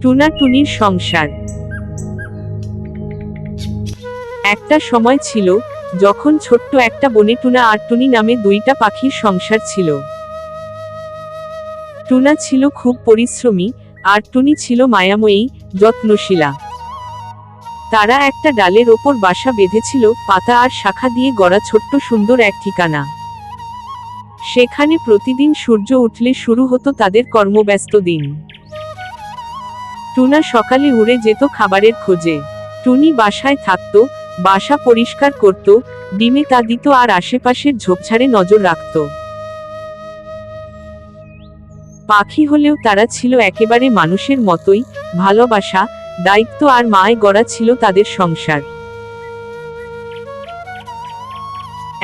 Tuna টুনির সংসার। একটা সময় ছিল, যখন ছোট্ট একটা বনে টুনা আর টুনি নামে দুইটা পাখির সংসার ছিল। টুনা ছিল খুব পরিশ্রমী, আর টুনি ছিল মায়াময়ী, যত্নশীলা। তারা একটা ডালের ওপর বাসা বেঁধেছিল, পাতা আর শাখা দিয়ে গড়া ছোট্ট সুন্দর এক ঠিকানা। সেখানে প্রতিদিন সূর্য উঠলে শুরু হতো তাদের কর্মব্যস্ত দিন। টুনা সকালে উড়ে যেত খাবারের খোঁজে। টুনি বাসায় থাকতো, বাসা পরিষ্কার করত, ডিমে তা দিত আর আশেপাশের ঝোপঝাড়ে নজর রাখত। পাখি হলেও তারা ছিল একেবারে মানুষের মতোই, ভালোবাসা, দায়িত্ব আর মায় গড়া ছিল তাদের সংসার।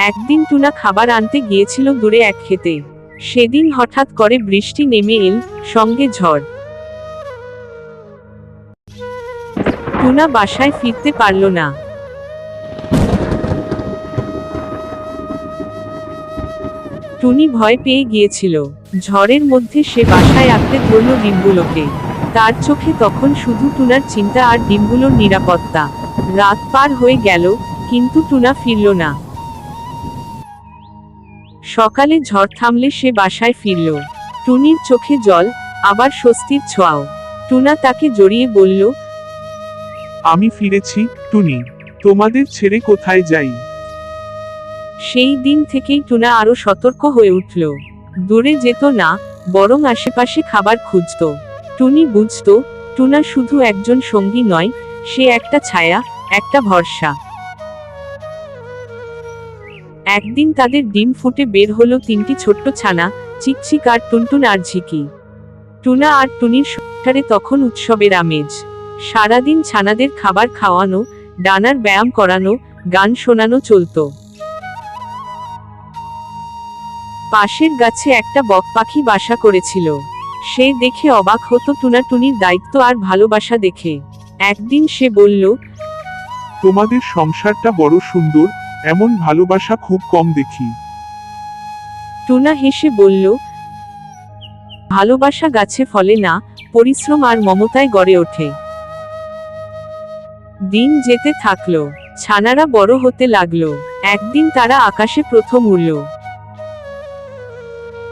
একদিন টুনা খাবার আনতে গিয়েছিল দূরে এক খেতে সেদিন হঠাৎ করে বৃষ্টি নেমে এল, সঙ্গে ঝড়। টুনা বাসায় ফিরতে পারল না। টুনি ভয় পেয়ে গিয়েছিল। ঝড়ের মধ্যে সে বাসায় আঁকড়ে ধরল ডিমগুলোকে তার চোখে তখন শুধু টুনার চিন্তা আর ডিমগুলোর নিরাপত্তা। রাত পার হয়ে গেল, কিন্তু টুনা ফিরল না। সকালে ঝড় থামলে সে বাসায় ফিরল। টুনির চোখে জল, আবার স্বস্তির ছোঁয়াও। টুনা তাকে জড়িয়ে বলল আমি ফিরেছি, টুনি। তোমাদের ছেড়ে কোথায় যাই? সেই দিন থেকেই টুনা আরও সতর্ক হয়ে উঠল। দূরে যেত না, বরং আশেপাশে খাবার খুঁজত। টুনি বুঝত, টুনা শুধু একজন সঙ্গী নয়, সে একটা ছায়া, একটা ভরসা। একদিন তাদের ডিম ফুটে বের হলো তিনটি ছোট্ট ছানা, চিকচিক আর টুনটুন আর ঝিকি। টুনা আর টুনির সংসারে তখন উৎসবের আমেজ। সারাদিন ছানাদের খাবার খাওয়ানো ডানার ব্যায়াম করানো গান শোনানো চলতো। পাশের গাছে একটা বক পাখি বাসা করেছিল। সে দেখে অবাক হতো টুনা টুনির দায়িত্ব আর ভালোবাসা দেখে। একদিন সে বলল তোমাদের সংসারটা বড় সুন্দর এমন ভালোবাসা খুব কম দেখি। টুনা হেসে বলল ভালোবাসা গাছে ফলে না পরিশ্রম আর মমতায় গড়ে ওঠে। দিন যেতে থাকল, ছানারা বড় হতে লাগল, একদিন তারা আকাশে প্রথম উড়ল।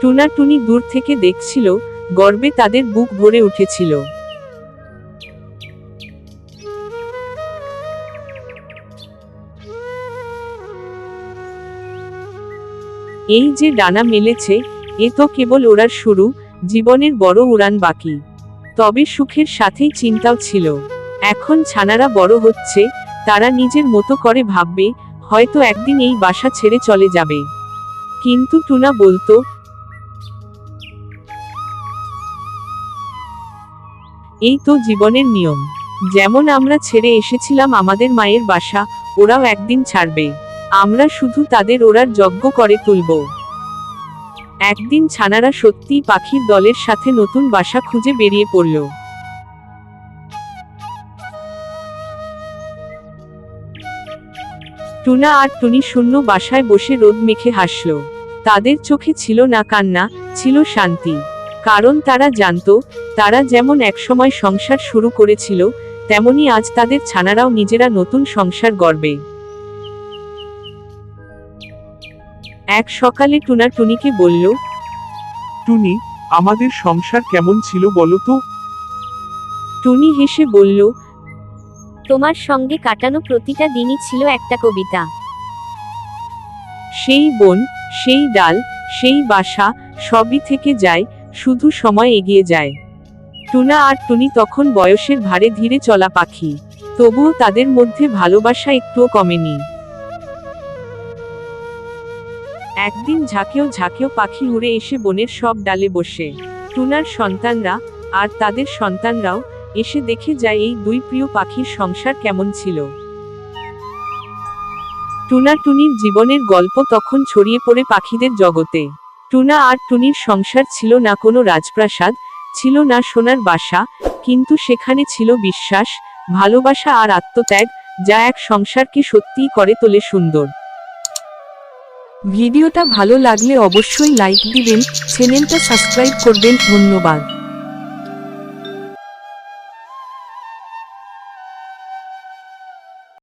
টুনা টুনি দূর থেকে দেখছিল, গর্বে তাদের বুক ভরে উঠেছিল। এই যে ডানা মেলেছে, এ তো কেবল ওড়ার শুরু, জীবনের বড় উড়ান বাকি। তবে সুখের সাথেই চিন্তাও ছিল। এখন ছানারা বড় হচ্ছে, তারা নিজের মতো করে ভাববে, হয়তো একদিন এই বাসা ছেড়ে চলে যাবে। কিন্তু টুনা বলতো, এই তো জীবনের নিয়ম। যেমন আমরা ছেড়ে এসেছিলাম আমাদের মায়ের বাসা, ওরাও একদিন ছাড়বে। আমরা শুধু তাদের ওরার যজ্ঞ করে তুলব। একদিন ছানারা সত্যিই পাখির দলের সাথে নতুন বাসা খুঁজে বেরিয়ে পড়ল। টুনা আর টুনি শূন্য বাসায় বসে রোদ মেখে হাসল। তাদের চোখে ছিল না কান্না ছিল শান্তি। কারণ তারা জানতো তারা যেমন একসময় সংসার শুরু করেছিল তেমনি আজ তাদের ছানারাও নিজেরা নতুন সংসার গড়বে। এক সকালে টুনা টুনিকে বলল টুনি আমাদের সংসার কেমন ছিল বলো তো? টুনি হেসে বলল তোমার সঙ্গে কাটানো প্রতিটা দিনই ছিল একটা কবিতা। সেই বন, সেই ডাল, সেই বাসা, সবই থেকে যায়, শুধু সময় এগিয়ে যায়। টুনা আর টুনি তখন বয়সের ভারে ধীরে চলা পাখি, তবুও তাদের মধ্যে ভালোবাসা একটুও কমেনি। একদিন ঝাঁকেও ঝাঁকেও পাখি উড়ে এসে বনের সব ডালে বসে। টুনার সন্তানরা আর তাদের সন্তানরাও এসে দেখে যায় এই দুই প্রিয় পাখির সংসার কেমন ছিল। টুনা টুনির জীবনের গল্প তখন ছড়িয়ে পড়ে পাখিদের জগতে। টুনা আর টুনির সংসার ছিল না কোনো রাজপ্রাসাদ, ছিল না সোনার বাসা, কিন্তু সেখানে ছিল বিশ্বাস, ভালোবাসা আর আত্মত্যাগ, যা এক সংসারকে সত্যিই করে তোলে সুন্দর। ভিডিওটা ভালো লাগলে অবশ্যই লাইক দিবেন, চ্যানেলটা সাবস্ক্রাইব করবেন, ধন্যবাদ।